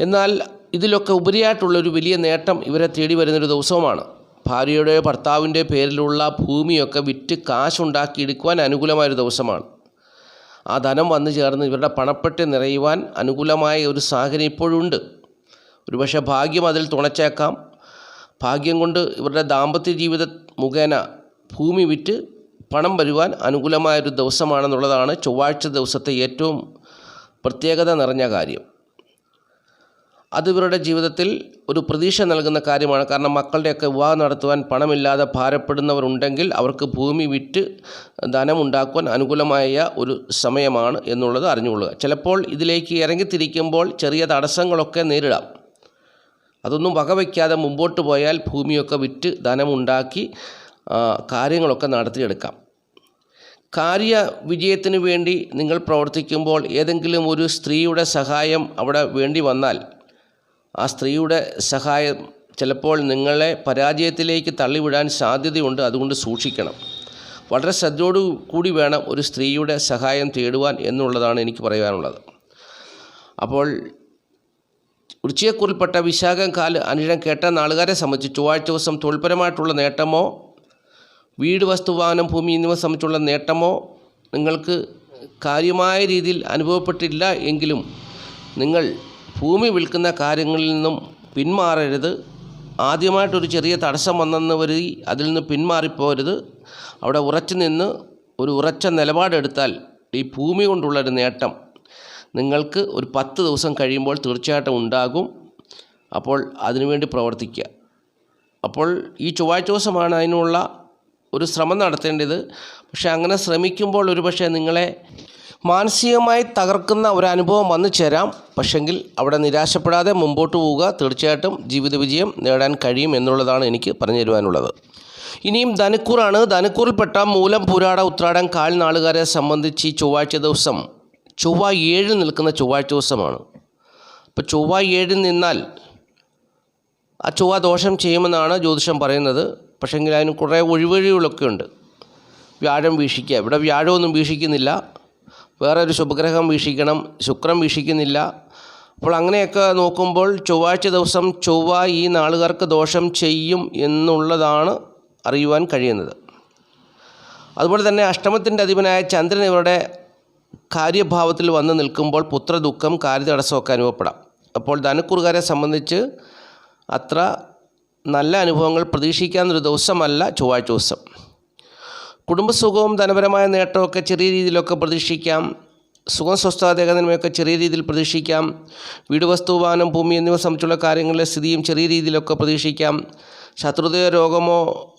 എന്നാൽ ഇതിലൊക്കെ ഉപരിയായിട്ടുള്ളൊരു വലിയ നേട്ടം ഇവരെ തേടി വരുന്നൊരു ദിവസവുമാണ്. ഭാര്യയുടെ ഭർത്താവിന്റെ പേരിലുള്ള ഭൂമിയൊക്കെ വിറ്റ് കാശുണ്ടാക്കിയെടുക്കുവാൻ അനുകൂലമായൊരു ദിവസമാണ്. ആ ധനം വന്നു ചേർന്ന് ഇവരുടെ പണപ്പെട്ടി നിറയുവാൻ അനുകൂലമായ ഒരു സാഹചര്യം ഇപ്പോഴുണ്ട്. ഒരുപക്ഷെ ഭാഗ്യം അതിൽ തുണച്ചേക്കാം. ഭാഗ്യം കൊണ്ട് ഇവരുടെ ദാമ്പത്യ ജീവിത മുഖേന ഭൂമി വിറ്റ് പണം വരുവാൻ അനുകൂലമായൊരു ദിവസമാണെന്നുള്ളതാണ് ചൊവ്വാഴ്ച ദിവസത്തെ ഏറ്റവും പ്രത്യേകത നിറഞ്ഞ കാര്യം. അത് ജീവിതത്തിൽ ഒരു പ്രതീക്ഷ നൽകുന്ന കാര്യമാണ്. കാരണം മക്കളുടെയൊക്കെ വിവാഹം നടത്തുവാൻ പണമില്ലാതെ ഭാരപ്പെടുന്നവരുണ്ടെങ്കിൽ അവർക്ക് ഭൂമി വിറ്റ് ധനമുണ്ടാക്കുവാൻ അനുകൂലമായ ഒരു സമയമാണ് എന്നുള്ളത് അറിഞ്ഞുകൊള്ളുക. ചിലപ്പോൾ ഇതിലേക്ക് ഇറങ്ങിത്തിരിക്കുമ്പോൾ ചെറിയ തടസ്സങ്ങളൊക്കെ നേരിടാം. അതൊന്നും വകവയ്ക്കാതെ മുമ്പോട്ട് പോയാൽ ഭൂമിയൊക്കെ വിറ്റ് ധനമുണ്ടാക്കി കാര്യങ്ങളൊക്കെ നടത്തിയെടുക്കാം. കാര്യ വിജയത്തിന് വേണ്ടി നിങ്ങൾ പ്രവർത്തിക്കുമ്പോൾ ഏതെങ്കിലും ഒരു സ്ത്രീയുടെ സഹായം അവിടെ വേണ്ടി വന്നാൽ ആ സ്ത്രീയുടെ സഹായം ചിലപ്പോൾ നിങ്ങളെ പരാജയത്തിലേക്ക് തള്ളിവിടാൻ സാധ്യതയുണ്ട് അതുകൊണ്ട് സൂക്ഷിക്കണം. വളരെ ശ്രദ്ധയോടു കൂടി വേണം ഒരു സ്ത്രീയുടെ സഹായം തേടുവാൻ എന്നുള്ളതാണ് എനിക്ക് പറയാനുള്ളത്. അപ്പോൾ ഉച്ചയെക്കുറിൽപ്പെട്ട വിശാഖം കാൽ അനിഴം കേട്ട നാളുകാരെ സംബന്ധിച്ച് ചൊവ്വാഴ്ച ദിവസം തൊഴിൽപരമായിട്ടുള്ള നേട്ടമോ വീട് വസ്തു വാഹനം ഭൂമി എന്നിവ സംബന്ധിച്ചുള്ള നേട്ടമോ നിങ്ങൾക്ക് കാര്യമായ രീതിയിൽ അനുഭവപ്പെട്ടില്ല എങ്കിലും നിങ്ങൾ ഭൂമി വിൽക്കുന്ന കാര്യങ്ങളിൽ നിന്നും പിന്മാറരുത്. ആദ്യമായിട്ടൊരു ചെറിയ തടസ്സം വന്നെന്ന് കരുതി അതിൽ നിന്ന് പിന്മാറിപ്പോരുത്. അവിടെ ഉറച്ചു നിന്ന് ഒരു ഉറച്ച നിലപാടെടുത്താൽ ഈ ഭൂമി കൊണ്ടുള്ളൊരു നേട്ടം നിങ്ങൾക്ക് ഒരു പത്ത് ദിവസം കഴിയുമ്പോൾ തീർച്ചയായിട്ടും ഉണ്ടാകും. അപ്പോൾ അതിനുവേണ്ടി പ്രവർത്തിക്കുക. അപ്പോൾ ഈ ചൊവ്വാഴ്ച ദിവസമാണ് അതിനുള്ള ഒരു ശ്രമം നടത്തേണ്ടത്. പക്ഷേ അങ്ങനെ ശ്രമിക്കുമ്പോൾ ഒരുപക്ഷെ നിങ്ങളെ മാനസികമായി തകർക്കുന്ന ഒരു അനുഭവം വന്നു ചേരാം. പക്ഷെങ്കിൽ അവിടെ നിരാശപ്പെടാതെ മുമ്പോട്ട് പോവുക തീർച്ചയായിട്ടും ജീവിത വിജയം നേടാൻ കഴിയും എന്നുള്ളതാണ് എനിക്ക് പറഞ്ഞു തരുവാനുള്ളത്. ഇനിയും ധനുക്കൂറാണ്. ധനുക്കൂറിൽപ്പെട്ട മൂലം പുരാട ഉത്രാടം കാൽ നാളുകാരെ സംബന്ധിച്ച് ഈ ചൊവ്വാഴ്ച ദിവസം ചൊവ്വ ഏഴ് നിൽക്കുന്ന ചൊവ്വാഴ്ച ദിവസമാണ്. അപ്പോൾ ചൊവ്വ ഏഴിൽ നിന്നാൽ ആ ചൊവ്വ ദോഷം ചെയ്യുമെന്നാണ് ജ്യോതിഷം പറയുന്നത്. പക്ഷേങ്കിൽ അതിന് കുറേ ഒഴിവഴികളൊക്കെ ഉണ്ട്. വ്യാഴം വീക്ഷിക്കുക. ഇവിടെ വ്യാഴമൊന്നും വീക്ഷിക്കുന്നില്ല. വേറെ ഒരു ശുഭഗ്രഹം വീക്ഷിക്കണം. ശുക്രം വീക്ഷിക്കുന്നില്ല. അപ്പോൾ അങ്ങനെയൊക്കെ നോക്കുമ്പോൾ ചൊവ്വാഴ്ച ദിവസം ചൊവ്വ ഈ നാളുകാർക്ക് ദോഷം ചെയ്യും എന്നുള്ളതാണ് അറിയുവാൻ കഴിയുന്നത്. അതുപോലെ തന്നെ അഷ്ടമത്തിന്റെ അധിപനായ ചന്ദ്രൻ ഇവരുടെ കാര്യഭാവത്തിൽ വന്ന് നിൽക്കുമ്പോൾ പുത്രദുഃഖം കാര്യതടസ്സമൊക്കെ അനുഭവപ്പെടാം. അപ്പോൾ ധനക്കുറുകാരെ സംബന്ധിച്ച് അത്ര നല്ല അനുഭവങ്ങൾ പ്രതീക്ഷിക്കാവുന്നൊരു ദിവസമല്ല ചൊവ്വാഴ്ച ദിവസം. കുടുംബസുഖവും ധനപരമായ നേട്ടമൊക്കെ ചെറിയ രീതിയിലൊക്കെ പ്രതീക്ഷിക്കാം. സുഖം സ്വസ്ഥാതേകതന്മയൊക്കെ ചെറിയ രീതിയിൽ പ്രതീക്ഷിക്കാം. വീട് വസ്തു വാഹനം ഭൂമി എന്നിവ സംബന്ധിച്ചുള്ള കാര്യങ്ങളിലെ സ്ഥിതിയും ചെറിയ രീതിയിലൊക്കെ പ്രതീക്ഷിക്കാം. ശത്രുതയോ രോഗമോ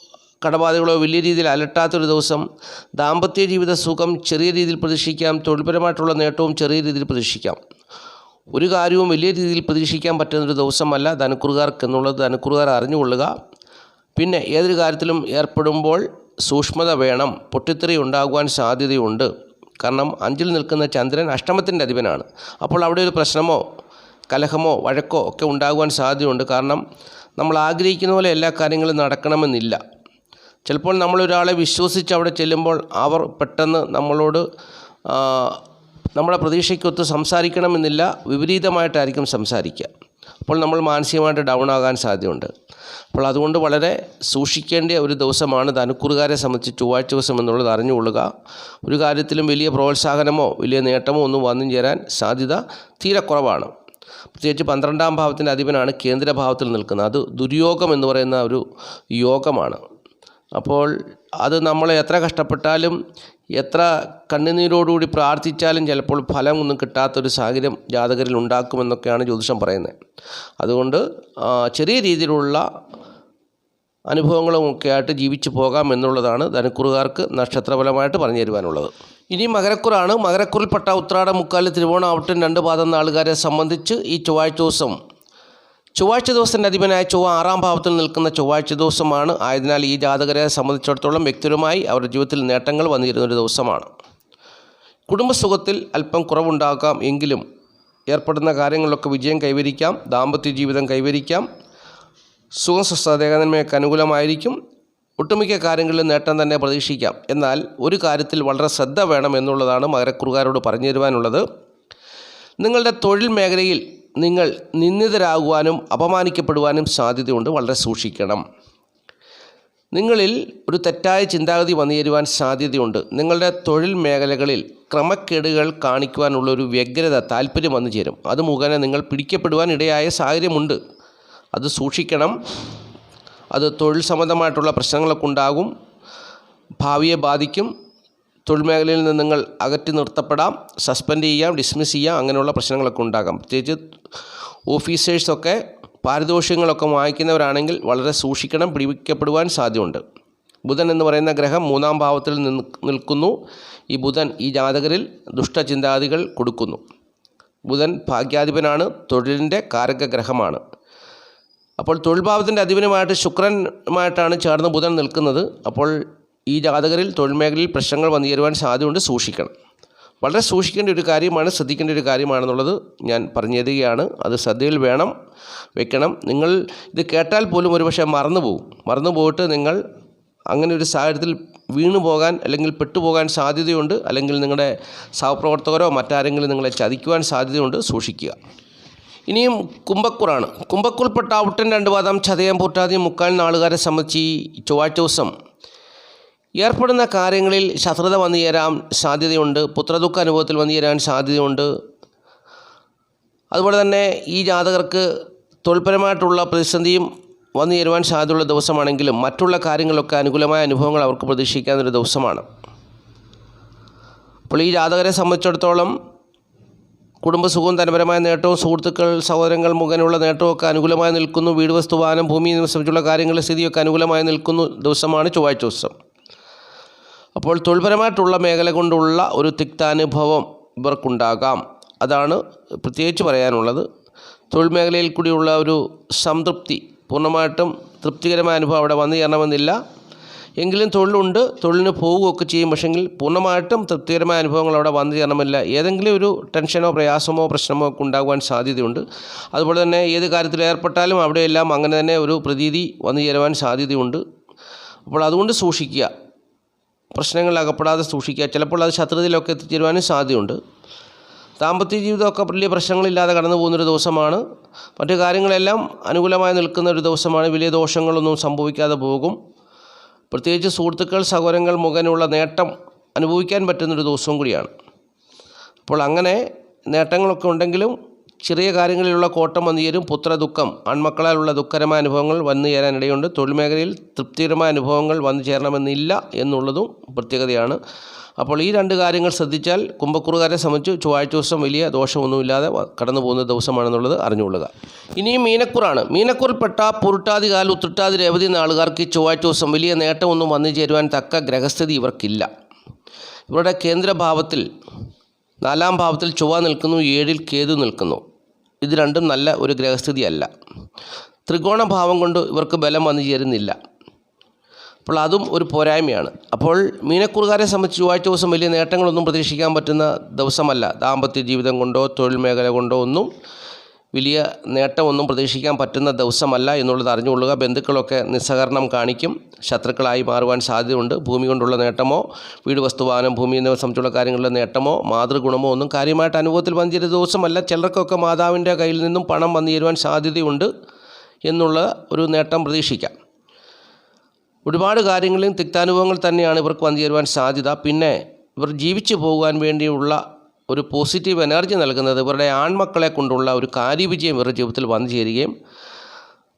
കടബാധകളോ വലിയ രീതിയിൽ അലട്ടാത്തൊരു ദിവസം. ദാമ്പത്യ ജീവിത സുഖം ചെറിയ രീതിയിൽ പ്രതീക്ഷിക്കാം. തൊഴിൽപരമായിട്ടുള്ള നേട്ടവും ചെറിയ രീതിയിൽ പ്രതീക്ഷിക്കാം. ഒരു കാര്യവും വലിയ രീതിയിൽ പ്രതീക്ഷിക്കാൻ പറ്റുന്നൊരു ദിവസമല്ല ധനുക്കുറുകാർക്ക് എന്നുള്ളത് ധനുക്കുറുകാർ അറിഞ്ഞുകൊള്ളുക. പിന്നെ ഏതൊരു കാര്യത്തിലും ഏർപ്പെടുമ്പോൾ സൂക്ഷ്മത വേണം പൊട്ടിത്തെറി ഉണ്ടാകുവാൻ സാധ്യതയുണ്ട്. കാരണം അഞ്ചിൽ നിൽക്കുന്ന ചന്ദ്രൻ അഷ്ടമത്തിന്റെ അധിപനാണ്. അപ്പോൾ അവിടെ ഒരു പ്രശ്നമോ കലഹമോ വഴക്കോ ഒക്കെ ഉണ്ടാകുവാൻ സാധ്യതയുണ്ട്. കാരണം നമ്മൾ ആഗ്രഹിക്കുന്ന പോലെ എല്ലാ കാര്യങ്ങളും നടക്കണമെന്നില്ല. ചിലപ്പോൾ നമ്മളൊരാളെ വിശ്വസിച്ച് അവിടെ ചെല്ലുമ്പോൾ അവർ പെട്ടെന്ന് നമ്മളോട് ആ, നമ്മുടെ പ്രതീക്ഷയ്ക്കൊത്ത് സംസാരിക്കണമെന്നില്ല വിപരീതമായിട്ടായിരിക്കും സംസാരിക്കുക. അപ്പോൾ നമ്മൾ മാനസികമായിട്ട് ഡൗൺ ആകാൻ സാധ്യതയുണ്ട്. അപ്പോൾ അതുകൊണ്ട് വളരെ സൂക്ഷിക്കേണ്ട ഒരു ദിവസമാണ് ധനുക്കുറുകാരെ സംബന്ധിച്ച് ചൊവ്വാഴ്ച ദിവസം എന്നുള്ളത് അറിഞ്ഞുകൊള്ളുക. ഒരു കാര്യത്തിലും വലിയ പ്രോത്സാഹനമോ വലിയ നേട്ടമോ ഒന്നും വന്നു ചേരാൻ സാധ്യത തീരെ കുറവാണ്. പ്രത്യേകിച്ച് പന്ത്രണ്ടാം ഭാവത്തിന്റെ അധിപനാണ് കേന്ദ്രഭാവത്തിൽ നിൽക്കുന്നത്. അത് ദുര്യോഗം എന്ന് പറയുന്ന ഒരു യോഗമാണ്. അപ്പോൾ അത് നമ്മളെ എത്ര കഷ്ടപ്പെട്ടാലും എത്ര കണ്ണുനീരോടുകൂടി പ്രാർത്ഥിച്ചാലും ചിലപ്പോൾ ഫലം ഒന്നും കിട്ടാത്തൊരു സാഹചര്യം ജാതകരിൽ ഉണ്ടാക്കുമെന്നൊക്കെയാണ് ജ്യോതിഷം പറയുന്നത്. അതുകൊണ്ട് ചെറിയ രീതിയിലുള്ള അനുഭവങ്ങളുമൊക്കെ ആയിട്ട് ജീവിച്ചു പോകാം എന്നുള്ളതാണ് ധനുക്കുറുകാർക്ക് നക്ഷത്രഫലമായിട്ട് പറഞ്ഞു തരുവാനുള്ളത്. ഇനി മകരക്കുറാണ്. മകരക്കുറിൽപ്പെട്ട ഉത്രാട മുക്കാൽ തിരുവോണം ഔട്ടൻ രണ്ട് പാദം നാളുകാരെ സംബന്ധിച്ച് ഈ ചൊവ്വാഴ്ച ദിവസം ചൊവ്വാഴ്ച ദിവസത്തിന്റെ അധിപനായ ചൊവ്വ ആറാം ഭാവത്തിൽ നിൽക്കുന്ന ചൊവ്വാഴ്ച ദിവസമാണ്. ആയതിനാൽ ഈ ജാതകരെ സംബന്ധിച്ചിടത്തോളം വ്യക്തിപരമായി അവരുടെ ജീവിതത്തിൽ നേട്ടങ്ങൾ വന്നിരുന്ന ഒരു ദിവസമാണ്. കുടുംബസുഖത്തിൽ അല്പം കുറവുണ്ടാകാം എങ്കിലും ഏർപ്പെടുന്ന കാര്യങ്ങളിലൊക്കെ വിജയം കൈവരിക്കാം ദാമ്പത്യ ജീവിതം കൈവരിക്കാം സുഖം അനുകൂലമായിരിക്കും ഒട്ടുമിക്ക കാര്യങ്ങളിലും നേട്ടം തന്നെ പ്രതീക്ഷിക്കാം. എന്നാൽ ഒരു കാര്യത്തിൽ വളരെ ശ്രദ്ധ വേണം എന്നുള്ളതാണ് മകരക്കുറുകാരോട് പറഞ്ഞു തരുവാനുള്ളത്. നിങ്ങളുടെ തൊഴിൽ മേഖലയിൽ നിങ്ങൾ നിന്ദിതരാകുവാനും അപമാനിക്കപ്പെടുവാനും സാധ്യതയുണ്ട്. വളരെ സൂക്ഷിക്കണം. നിങ്ങളിൽ ഒരു തെറ്റായ ചിന്താഗതി വന്നു തരുവാൻ സാധ്യതയുണ്ട്. നിങ്ങളുടെ തൊഴിൽ മേഖലകളിൽ ക്രമക്കേടുകൾ കാണിക്കുവാനുള്ള ഒരു വ്യഗ്രത താല്പര്യം വന്നു ചേരും. അത് മുഖേന നിങ്ങൾ പിടിക്കപ്പെടുവാൻ ഇടയായ സാഹചര്യമുണ്ട്. അത് സൂക്ഷിക്കണം. അത് തൊഴിൽ സംബന്ധമായിട്ടുള്ള പ്രശ്നങ്ങളൊക്കെ ഉണ്ടാകും. ഭാവിയെ ബാധിക്കും. തൊഴിൽ മേഖലയിൽ നിന്ന് നിങ്ങൾ അകറ്റി നിർത്തപ്പെടാം സസ്പെൻഡ് ചെയ്യാം ഡിസ്മിസ് ചെയ്യാം അങ്ങനെയുള്ള പ്രശ്നങ്ങളൊക്കെ ഉണ്ടാകാം. പ്രത്യേകിച്ച് ഓഫീസേഴ്സൊക്കെ പാരിതോഷികങ്ങളൊക്കെ വാങ്ങിക്കുന്നവരാണെങ്കിൽ വളരെ സൂക്ഷിക്കണം പിടിക്കപ്പെടുവാൻ സാധ്യതയുണ്ട്. ബുധൻ എന്ന് പറയുന്ന ഗ്രഹം മൂന്നാം ഭാവത്തിൽ നിൽക്കുന്നു. ഈ ബുധൻ ഈ ജാതകരിൽ ദുഷ്ടചിന്താദികൾ കൊടുക്കുന്നു. ബുധൻ ഭാഗ്യാധിപനാണ് തൊഴിലിന്റെ കാരക ഗ്രഹമാണ് അപ്പോൾ തൊഴിൽ ഭാവത്തിന്റെ അധിപനുമായിട്ട് ശുക്രനുമായിട്ടാണ് ചേർന്ന് ബുധൻ നിൽക്കുന്നത്. അപ്പോൾ ഈ ജാതകരിൽ തൊഴിൽ മേഖലയിൽ പ്രശ്നങ്ങൾ വന്നു ചേരുവാൻ സാധ്യതയുണ്ട് സൂക്ഷിക്കണം. വളരെ സൂക്ഷിക്കേണ്ട ഒരു കാര്യമാണ് ശ്രദ്ധിക്കേണ്ട ഒരു കാര്യമാണെന്നുള്ളത് ഞാൻ പറഞ്ഞു തരികയാണ് അത് ശ്രദ്ധയിൽ വേണം വെക്കണം. നിങ്ങൾ ഇത് കേട്ടാൽ പോലും ഒരുപക്ഷെ മറന്നു പോകും നിങ്ങൾ അങ്ങനെ ഒരു സാഹചര്യത്തിൽ വീണു പോകാൻ അല്ലെങ്കിൽ പെട്ടുപോകാൻ സാധ്യതയുണ്ട്. അല്ലെങ്കിൽ നിങ്ങളുടെ സഹപ്രവർത്തകരോ മറ്റാരെങ്കിലും നിങ്ങളെ ചതിക്കുവാൻ സാധ്യതയുണ്ട് സൂക്ഷിക്കുക. ഇനിയും കുംഭക്കുറാണ്. കുംഭക്കുൾപ്പെട്ട ഔട്ടൻ രണ്ട് പാദം ചതയം പൂട്ടാതെയും മുക്കാൽ നാളുകാരെ സംബന്ധിച്ച് ചൊവ്വാഴ്ച ദിവസം ഏർപ്പെടുന്ന കാര്യങ്ങളിൽ ശത്രുത വന്നു ചേരാൻ സാധ്യതയുണ്ട്. പുത്രദുഃഖ അനുഭവത്തിൽ വന്നു ചേരാൻ സാധ്യതയുണ്ട്. അതുപോലെ തന്നെ ഈ ജാതകർക്ക് തൊഴിൽപരമായിട്ടുള്ള പ്രതിസന്ധിയും വന്നു ചേരുവാൻ സാധ്യതയുള്ള ദിവസമാണെങ്കിലും മറ്റുള്ള കാര്യങ്ങളൊക്കെ അനുകൂലമായ അനുഭവങ്ങൾ അവർക്ക് പ്രതീക്ഷിക്കാവുന്നൊരു ദിവസമാണ്. അപ്പോൾ ഈ ജാതകരെ സംബന്ധിച്ചിടത്തോളം കുടുംബസുഖവും ധനപരമായ നേട്ടവും സുഹൃത്തുക്കൾ സഹോദരങ്ങൾ മുഖേനയുള്ള നേട്ടമൊക്കെ അനുകൂലമായി നിൽക്കുന്നു. വീട് വസ്തുവാനം ഭൂമി സംബന്ധിച്ചുള്ള കാര്യങ്ങളുടെ സ്ഥിതിയൊക്കെ അനുകൂലമായി നിൽക്കുന്നു. ദിവസമാണ് ചൊവ്വാഴ്ച ദിവസം. അപ്പോൾ തൊഴിൽപരമായിട്ടുള്ള മേഖല കൊണ്ടുള്ള ഒരു തിക്താനുഭവം ഇവർക്കുണ്ടാകാം. അതാണ് പ്രത്യേകിച്ച് പറയാനുള്ളത്. തൊഴിൽ മേഖലയിൽ കൂടിയുള്ള ഒരു സംതൃപ്തി പൂർണമായിട്ടും തൃപ്തികരമായ അനുഭവം അവിടെ വന്നു ചേരണമെന്നില്ല. എങ്കിലും തൊഴിലുണ്ട് തൊഴിലിന് പോവുകയൊക്കെ ചെയ്യും പക്ഷെങ്കിൽ പൂർണമായിട്ടും തൃപ്തികരമായ അനുഭവങ്ങൾ അവിടെ വന്നു ചേരണമെന്നില്ല. ഏതെങ്കിലും ഒരു ടെൻഷനോ പ്രയാസമോ പ്രശ്നമോ ഒക്കെ ഉണ്ടാകുവാൻ സാധ്യതയുണ്ട്. അതുപോലെ തന്നെ ഏത് കാര്യത്തിൽ ഏർപ്പെട്ടാലും അവിടെയെല്ലാം അങ്ങനെ തന്നെ ഒരു പ്രതീതി വന്നു ചേരുവാൻ സാധ്യതയുണ്ട്. അപ്പോൾ അതുകൊണ്ട് സൂക്ഷിക്കുക. പ്രശ്നങ്ങളിൽ അകപ്പെടാതെ സൂക്ഷിക്കുക. ചിലപ്പോൾ അത് ശത്രുതയിലൊക്കെ എത്തിച്ചേരുവാനും സാധ്യതയുണ്ട്. ദാമ്പത്യ ജീവിതമൊക്കെ വലിയ പ്രശ്നങ്ങളില്ലാതെ കടന്നു പോകുന്നൊരു ദിവസമാണ്. മറ്റു കാര്യങ്ങളെല്ലാം അനുകൂലമായി നിൽക്കുന്ന ഒരു ദിവസമാണ്. വലിയ ദോഷങ്ങളൊന്നും സംഭവിക്കാതെ പോകും. പ്രത്യേകിച്ച് സുഹൃത്തുക്കൾ സഹോദരങ്ങൾ മുഖേനയുള്ള നേട്ടം അനുഭവിക്കാൻ പറ്റുന്നൊരു ദിവസവും കൂടിയാണ്. അപ്പോൾ അങ്ങനെ നേട്ടങ്ങളൊക്കെ ഉണ്ടെങ്കിലും ചെറിയ കാര്യങ്ങളിലുള്ള കോട്ടം വന്നു ചേരും. പുത്രദുഃഖം ആൺമക്കളാലുള്ള ദുഃഖകരമായ അനുഭവങ്ങൾ വന്നു ചേരാനിടയുണ്ട്. തൊഴിൽ മേഖലയിൽ തൃപ്തികരമായ അനുഭവങ്ങൾ വന്നു ചേരണമെന്നില്ല എന്നുള്ളതും പ്രത്യേകതയാണ്. അപ്പോൾ ഈ രണ്ട് കാര്യങ്ങൾ ശ്രദ്ധിച്ചാൽ കുംഭക്കുറുകാരെ സംബന്ധിച്ച് ചൊവ്വാഴ്ച ദിവസം വലിയ ദോഷമൊന്നുമില്ലാതെ കടന്നു പോകുന്ന ദിവസമാണെന്നുള്ളത് അറിഞ്ഞുകൊള്ളുക. ഇനിയും മീനക്കുറാണ്. മീനക്കുറിൽപ്പെട്ട പുരുട്ടാതി കാൽ ഉത്രട്ടാതി രേവതി നാളുകാർക്ക് ഈ ചൊവ്വാഴ്ച ദിവസം വലിയ നേട്ടമൊന്നും വന്നു ചേരുവാൻ തക്ക ഗ്രഹസ്ഥിതി ഇവർക്കില്ല. ഇവരുടെ കേന്ദ്രഭാവത്തിൽ നാലാം ഭാവത്തിൽ ചൊവ്വ നിൽക്കുന്നു ഏഴിൽ കേതു നിൽക്കുന്നു. ഇത് രണ്ടും നല്ല ഒരു ഗ്രഹസ്ഥിതിയല്ല. ത്രികോണഭാവം കൊണ്ട് ഇവർക്ക് ബലം വന്നു ചേരുന്നില്ല. അപ്പോൾ അതും ഒരു പോരായ്മയാണ്. അപ്പോൾ മീനക്കുറുകാരെ സംബന്ധിച്ച് ചൊവ്വാഴ്ച ദിവസം വലിയ നേട്ടങ്ങളൊന്നും പ്രതീക്ഷിക്കാൻ പറ്റുന്ന ദിവസമല്ല. ദാമ്പത്യ ജീവിതം കൊണ്ടോ തൊഴിൽ മേഖല കൊണ്ടോ ഒന്നും വലിയ നേട്ടമൊന്നും പ്രതീക്ഷിക്കാൻ പറ്റുന്ന ദിവസമല്ല എന്നുള്ളത് അറിഞ്ഞുകൊള്ളുക. ബന്ധുക്കളൊക്കെ നിസ്സഹകരണം കാണിക്കും. ശത്രുക്കളായി മാറുവാൻ സാധ്യതയുണ്ട്. ഭൂമി കൊണ്ടുള്ള നേട്ടമോ വീട് വസ്തുവാനം ഭൂമി എന്നിവ സംബന്ധിച്ചുള്ള കാര്യങ്ങളിലെ നേട്ടമോ മാതൃഗുണമോ ഒന്നും കാര്യമായിട്ട് അനുഭവത്തിൽ വന്നു ചേരുന്ന ദിവസമല്ല. ചിലർക്കൊക്കെ മാതാവിന്റെ കയ്യിൽ നിന്നും പണം വന്നു ചേരുവാൻ സാധ്യതയുണ്ട് എന്നുള്ള ഒരു നേട്ടം പ്രതീക്ഷിക്കാം. ഒരുപാട് കാര്യങ്ങളിലും തിക്താനുഭവങ്ങൾ തന്നെയാണ് ഇവർക്ക് വന്നു ചേരുവാൻ സാധ്യത. പിന്നെ ഇവർ ജീവിച്ചു പോകുവാൻ വേണ്ടിയുള്ള ഒരു പോസിറ്റീവ് എനർജി നൽകുന്നത് ഇവരുടെ ആൺമക്കളെ കൊണ്ടുള്ള ഒരു കാര്യവിജയം ഇവരുടെ ജീവിതത്തിൽ വന്നു ചേരുകയും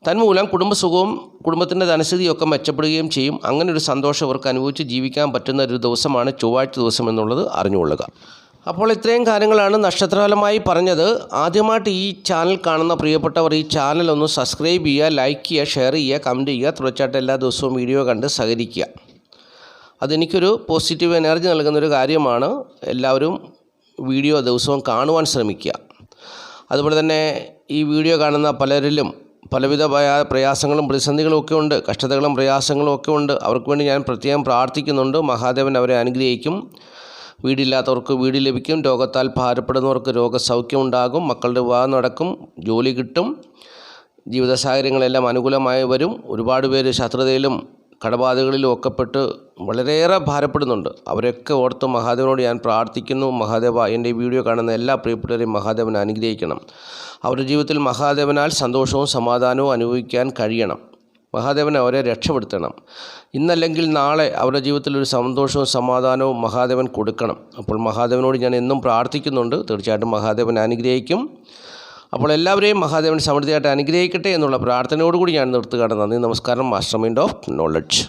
തന്മൂലം കുടുംബസുഖവും കുടുംബത്തിന്റെ ധനസ്ഥിതിയൊക്കെ മെച്ചപ്പെടുകയും ചെയ്യും. അങ്ങനെ ഒരു സന്തോഷം ഇവർക്ക് അനുഭവിച്ച് ജീവിക്കാൻ പറ്റുന്ന ഒരു ദിവസമാണ് ചൊവ്വാഴ്ച ദിവസം എന്നുള്ളത് അറിഞ്ഞുകൊള്ളുക. അപ്പോൾ ഇത്രയും കാര്യങ്ങളാണ് നക്ഷത്രഫലമായി പറഞ്ഞത്. ആദ്യമായിട്ട് ഈ ചാനൽ കാണുന്ന പ്രിയപ്പെട്ടവർ ഈ ചാനൽ ഒന്ന് സബ്സ്ക്രൈബ് ചെയ്യുക ലൈക്ക് ചെയ്യുക ഷെയർ ചെയ്യുക കമന്റ് ചെയ്യുക. തുടർച്ചയായിട്ട് എല്ലാ ദിവസവും വീഡിയോ കണ്ട് സഹകരിക്കുക. അതെനിക്കൊരു പോസിറ്റീവ് എനർജി നൽകുന്നൊരു കാര്യമാണ്. എല്ലാവരും വീഡിയോ ദിവസവും കാണുവാൻ ശ്രമിക്കുക. അതുപോലെ തന്നെ ഈ വീഡിയോ കാണുന്ന പലരിലും പലവിധ പ്രയാസങ്ങളും പ്രതിസന്ധികളും ഒക്കെ ഉണ്ട് കഷ്ടതകളും പ്രയാസങ്ങളും ഒക്കെ ഉണ്ട്. അവർക്ക് വേണ്ടി ഞാൻ പ്രത്യേകം പ്രാർത്ഥിക്കുന്നുണ്ട്. മഹാദേവൻ അവരെ അനുഗ്രഹിക്കും. വീടില്ലാത്തവർക്ക് വീട് ലഭിക്കും. രോഗത്താൽ ഭാരപ്പെടുന്നവർക്ക് രോഗസൗഖ്യം ഉണ്ടാകും. മക്കളുടെ വിവാഹം നടക്കും. ജോലി കിട്ടും. ജീവിത സാഹചര്യങ്ങളെല്ലാം അനുകൂലമായി വരും. ഒരുപാട് പേര് ശത്രുതയിലും കടബാധകളിലും ഒക്കപ്പെട്ട് വളരെയേറെ ഭാരപ്പെടുന്നുണ്ട്. അവരൊക്കെ ഓർത്ത് മഹാദേവനോട് ഞാൻ പ്രാർത്ഥിക്കുന്നു. മഹാദേവ എന്റെ ഈ വീഡിയോ കാണുന്ന എല്ലാ പ്രിയപ്പെട്ടവരെയും മഹാദേവൻ അനുഗ്രഹിക്കണം. അവരുടെ ജീവിതത്തിൽ മഹാദേവനാൽ സന്തോഷവും സമാധാനവും അനുഭവിക്കാൻ കഴിയണം. മഹാദേവനെ അവരെ രക്ഷപ്പെടുത്തണം. ഇന്നല്ലെങ്കിൽ നാളെ അവരുടെ ജീവിതത്തിൽ ഒരു സന്തോഷവും സമാധാനവും മഹാദേവൻ കൊടുക്കണം. അപ്പോൾ മഹാദേവനോട് ഞാൻ എന്നും പ്രാർത്ഥിക്കുന്നുണ്ട്. തീർച്ചയായിട്ടും മഹാദേവൻ അനുഗ്രഹിക്കും. അപ്പോൾ എല്ലാവരെയും മഹാദേവൻ സമൃദ്ധിയായിട്ട് അനുഗ്രഹിക്കട്ടെ എന്നുള്ള പ്രാർത്ഥനയോടുകൂടി ഞാൻ നിർത്തുകയാണ്. നന്ദി നമസ്കാരം. Master mind of knowledge